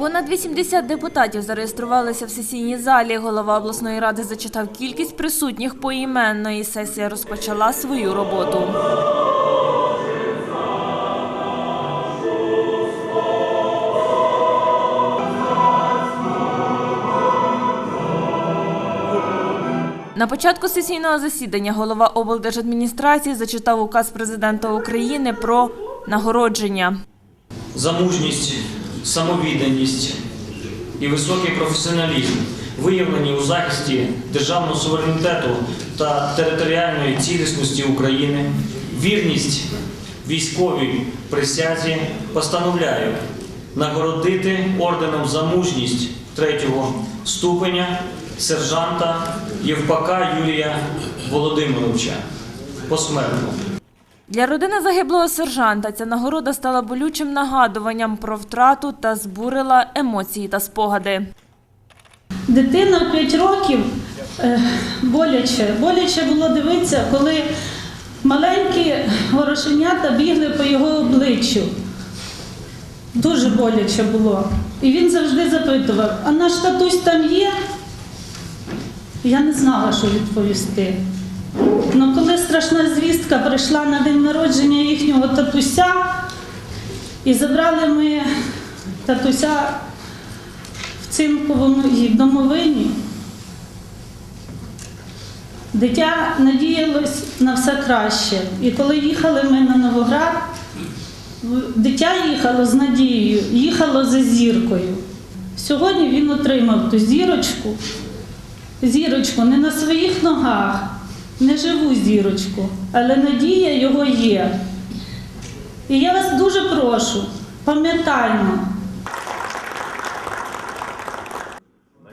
Понад 80 депутатів зареєструвалися в сесійній залі. Голова обласної ради зачитав кількість присутніх поіменно, і сесія розпочала свою роботу. На початку сесійного засідання голова облдержадміністрації зачитав указ президента України про нагородження. за мужність, самовідданість і високий професіоналізм, виявлені у захисті державного суверенітету та територіальної цілісності України, вірність військовій присязі постановляю нагородити орденом за мужність третього ступеня сержанта Євпака Юрія Володимировича посмертно. Для родини загиблого сержанта ця нагорода стала болючим нагадуванням про втрату та збурила емоції та спогади. Дитина в 5 років е, боляче, боляче було дивитися, коли маленькі горошенята бігли по його обличчю. Дуже боляче було. І він завжди запитував, а наш татусь там є? Я не знала, що відповісти. Ну, коли страшна звістка прийшла на день народження їхнього татуся, і забрали ми татуся в цинковому домовині, дитя надіялось на все краще. І коли їхали ми на Новоград, дитя їхало з надією, їхало за зіркою. Сьогодні він отримав ту зірочку, зірочку не на своїх ногах, не живу зірочку, але надія його є. І я вас дуже прошу, пам'ятаймо.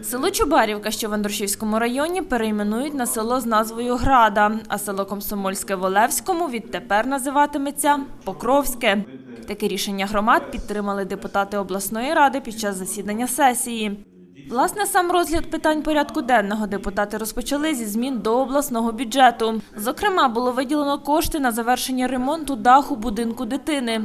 Село Чубарівка, що в Андрушівському районі, перейменують на село з назвою Града, а село Комсомольське в Олевському відтепер називатиметься Покровське. Таке рішення громад підтримали депутати обласної ради під час засідання сесії. Власне, сам розгляд питань порядку денного депутати розпочали зі змін до обласного бюджету. Зокрема, було виділено кошти на завершення ремонту даху будинку дитини.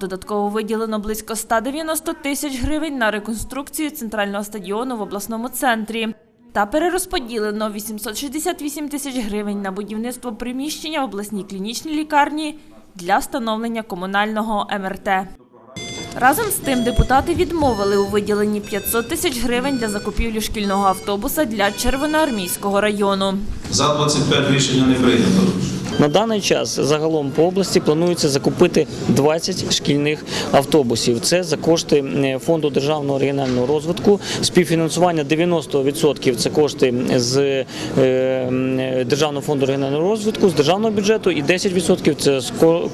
Додатково виділено близько 190 тисяч гривень на реконструкцію центрального стадіону в обласному центрі. Та перерозподілено 868 тисяч гривень на будівництво приміщення в обласній клінічній лікарні для встановлення комунального МРТ. Разом з тим депутати відмовили у виділенні 500 тисяч гривень для закупівлі шкільного автобуса для Червоноармійського району. За 25 рішення не прийнято. На даний час загалом по області планується закупити 20 шкільних автобусів. Це за кошти фонду державного регіонального розвитку. Співфінансування 90% – це кошти з е, державного фонду регіонального розвитку, з державного бюджету, і 10% – це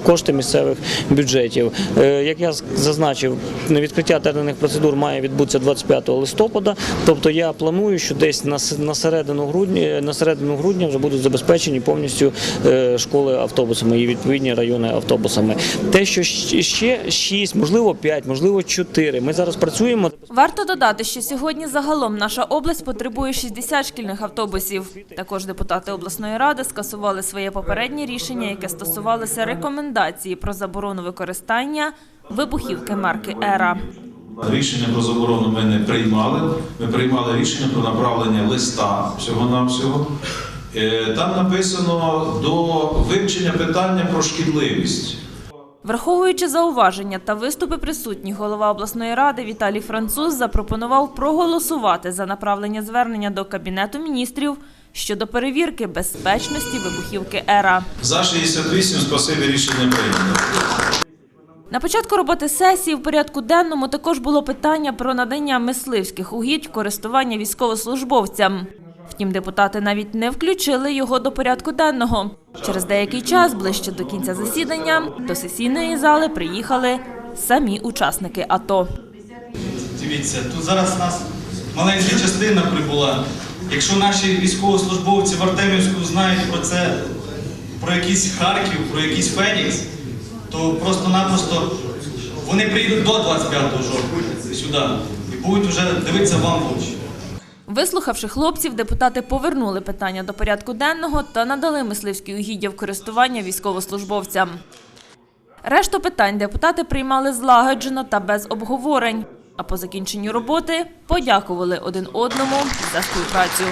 кошти місцевих бюджетів. Е, Як я зазначив, відкриття тендерних процедур має відбутися 25 листопада. Тобто я планую, що десь на середину грудня, на середину грудня вже будуть забезпечені повністю е, школи автобусами і відповідні райони автобусами. Те, що ще 6, можливо 5, можливо 4. Ми зараз працюємо. Варто додати, що сьогодні загалом наша область потребує 60 шкільних автобусів. Також депутати обласної ради скасували своє попереднє рішення, яке стосувалося рекомендації про заборону використання вибухівки марки Ера. Рішення про заборону ми не приймали. Ми приймали рішення про направлення листа всього-навсього. Е, Там написано до вивчення питання про шкідливість. Враховуючи зауваження та виступи присутніх, голова обласної ради Віталій Француз запропонував проголосувати за направлення звернення до Кабінету міністрів щодо перевірки безпечності вибухівки Ера. За 68 спасибі рішення прийнято. На початку роботи сесії в порядку денному також було питання про надання мисливських угідь в користування військовослужбовцям. Втім, депутати навіть не включили його до порядку денного. Через деякий час, ближче до кінця засідання, до сесійної зали приїхали самі учасники АТО. Дивіться, тут зараз нас маленька частина прибула. Якщо наші військовослужбовці в Артемівську знають про це, про якийсь Харків, про якийсь Фенікс, то просто-напросто вони приїдуть до 25 жовтня сюди і будуть вже дивитися вам в очі. Вислухавши хлопців, депутати повернули питання до порядку денного та надали мисливські угіддя в користування військовослужбовцям. Решту питань депутати приймали злагоджено та без обговорень. А по закінченню роботи подякували один одному за співпрацю.